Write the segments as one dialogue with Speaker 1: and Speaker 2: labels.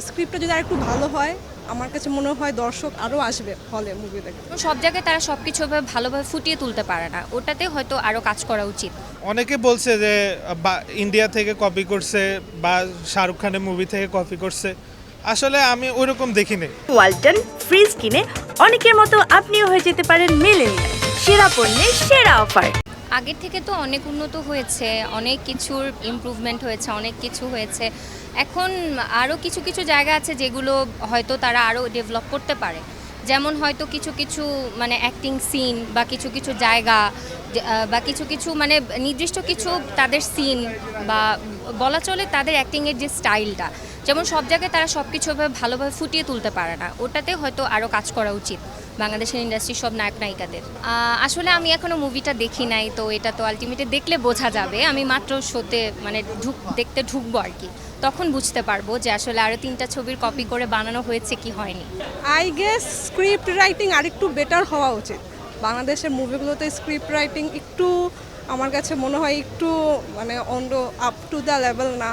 Speaker 1: স্ক্রিপ্টটা যদি আর একটু ভালো হয় আমার কাছে মনে হয় দর্শক আরও আসবে হলে মুভি দেখতে।
Speaker 2: সব জায়গায় তারা সব কিছু ভালোভাবে ফুটিয়ে তুলতে পারে না। ওটাতে হয়তো আরও কাজ করা উচিত।
Speaker 3: অনেকে বলছে যে বা ইন্ডিয়া থেকে কপি করছে বা শাহরুখ খানের মুভি থেকে কপি করছে। আসলে আমি ওইরকম দেখিনি।
Speaker 4: ওয়ালটন ফ্রিজ কিনে অনেকের মতো আপনিও হয়ে যেতে পারেন মেলেনিয়া সেরা পণ্যের সেরা অফার
Speaker 2: আগের থেকে তো অনেক উন্নত হয়েছে, অনেক কিছুর ইমপ্রুভমেন্ট হয়েছে, অনেক কিছু হয়েছে। এখন আরও কিছু কিছু জায়গা আছে যেগুলো হয়তো তারা আরও ডেভেলপ করতে পারে। যেমন হয়তো কিছু কিছু মানে অ্যাক্টিং সিন বা কিছু কিছু জায়গা বা কিছু কিছু মানে নির্দিষ্ট কিছু তাদের সিন বা বলা চলে তাদের অ্যাক্টিংয়ের যে স্টাইলটা যেমন সব জায়গায় তারা সব কিছু ভালোভাবে ফুটিয়ে তুলতে পারে না। ওটাতে হয়তো আরও কাজ করা উচিত বাংলাদেশের ইন্ডাস্ট্রির সব নায়ক নায়িকাদের। আসলে আমি এখনও মুভিটা দেখি নাই, তো এটা তো আলটিমেটলি দেখলে বোঝা যাবে। আমি মাত্র শোতে মানে ঢুক, দেখতে ঢুকবো আর কি। তখন বুঝতে পারব যে আসলে আরও তিনটা ছবির কপি করে বানানো হয়েছে কি হয়নি।
Speaker 1: আই গেস স্ক্রিপ্ট রাইটিং আরেকটু বেটার হওয়া উচিত। বাংলাদেশের মুভিগুলোতে স্ক্রিপ্ট রাইটিং একটু আমার কাছে মনে হয় একটু মানে অন্য আপ টু দ্য লেভেল না।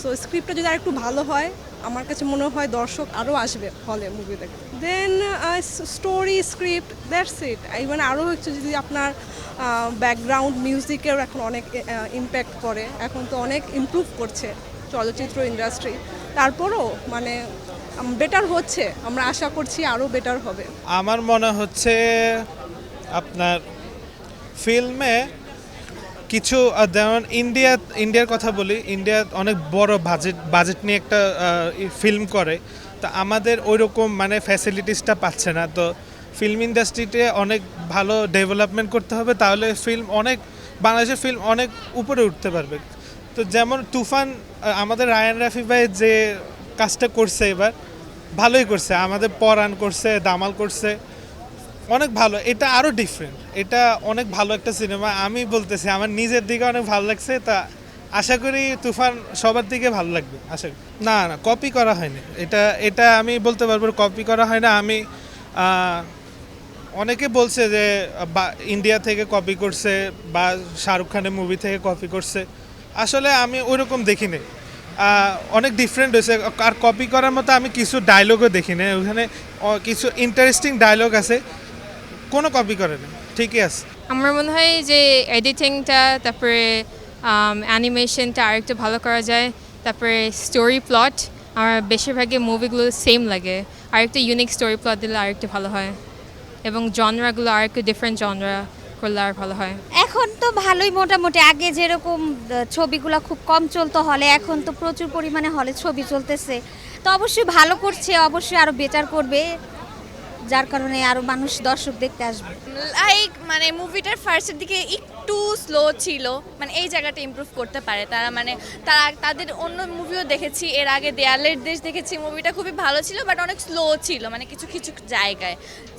Speaker 1: সো স্ক্রিপ্টটা যদি আর একটু ভালো হয়, আমার কাছে মনে হয় দর্শক আরও আসবে হলে মুভি দেখতে। Then story script that's it even আরও হচ্ছে যদি আপনার ব্যাকগ্রাউন্ড মিউজিকের এখন অনেক ইম্প্যাক্ট করে। এখন তো অনেক ইমপ্রুভ করছে চলচ্চিত্র ইন্ডাস্ট্রি তারপরও মানে বেটার হচ্ছে। আমরা আশা করছি আরও বেটার হবে।
Speaker 3: আমার মনে হচ্ছে আপনার ফিল্মে কিছু যেমন ইন্ডিয়া ইন্ডিয়ার কথা বলি ইন্ডিয়া অনেক বড় বাজেট বাজেট নিয়ে একটা ফিল্ম করে। তো আমাদের ওই রকম মানে ফ্যাসিলিটিসটা পাচ্ছে না। তো ফিল্ম ইন্ডাস্ট্রিতে অনেক ভালো ডেভেলপমেন্ট করতে হবে, তাহলে ফিল্ম অনেক, বাংলাদেশের ফিল্ম অনেক উপরে উঠতে পারবে। তো যেমন তুফান আমাদের রায়ান রাফি ভাই যে কাজটা করছে এবার, ভালোই করছে। আমাদের পরাণ করছে, দামাল করছে। অনেক ভালো, এটা আরও ডিফারেন্ট এটা অনেক ভালো একটা সিনেমা আমি বলতেছি, আমার নিজের দিকে অনেক ভালো লাগছে, তা আশা করি তুফান সবার দিকে ভালো লাগবে, আশা করি। না না কপি করা হয়নি। এটা এটা আমি বলতে পারব কপি করা হয় না, আমি অনেকে বলছে যে, বা ইন্ডিয়া থেকে কপি করছে, বা শাহরুখ খানের মুভি থেকে কপি করছে, আসলে আমি ওইরকম দেখিনি অনেক ডিফারেন্ট হয়েছে, আর কপি করার মতো আমি কিছু ডায়লগও দেখিনি ওখানে কিছু ইন্টারেস্টিং ডায়লগ আছে কোনো কপি করে না। ঠিকই আছে।
Speaker 5: আমার মনে হয় যে এডিটিংটা তারপরে অ্যানিমেশনটা আরেকটু ভালো করা যায় তারপরে স্টোরি প্লট আমার বেশিরভাগই মুভিগুলো সেম লাগে। আরেকটু ইউনিক স্টোরি প্লট দিলে আরেকটু ভালো হয়। এবং জনরাগুলো আরেকটু ডিফারেন্ট জনরা করলে আর ভালো হয়।
Speaker 6: এখন তো ভালোই মোটামুটি। আগে যেরকম ছবিগুলো খুব কম চলতো হলে এখন তো প্রচুর পরিমাণে হলে ছবি চলতেছে। তো অবশ্যই ভালো করছে অবশ্যই আরও বেটার করবে। যার কারণে আরও মানুষ দর্শক দেখতে আসবে।
Speaker 7: লাইক মানে মুভিটার ফার্স্টের দিকে একটু স্লো ছিল। মানে এই জায়গাটা ইমপ্রুভ করতে পারে। তারা মানে তারা তাদের অন্য মুভিও দেখেছি। এর আগে দেয়ালের দেশ দেখেছি। মুভিটা খুবই ভালো ছিল বাট অনেক স্লো ছিল। মানে কিছু কিছু জায়গায়।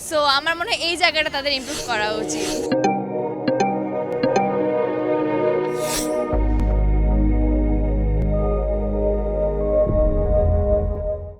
Speaker 7: সো আমার মনে হয় এই জায়গাটা তাদের ইমপ্রুভ করা উচিত।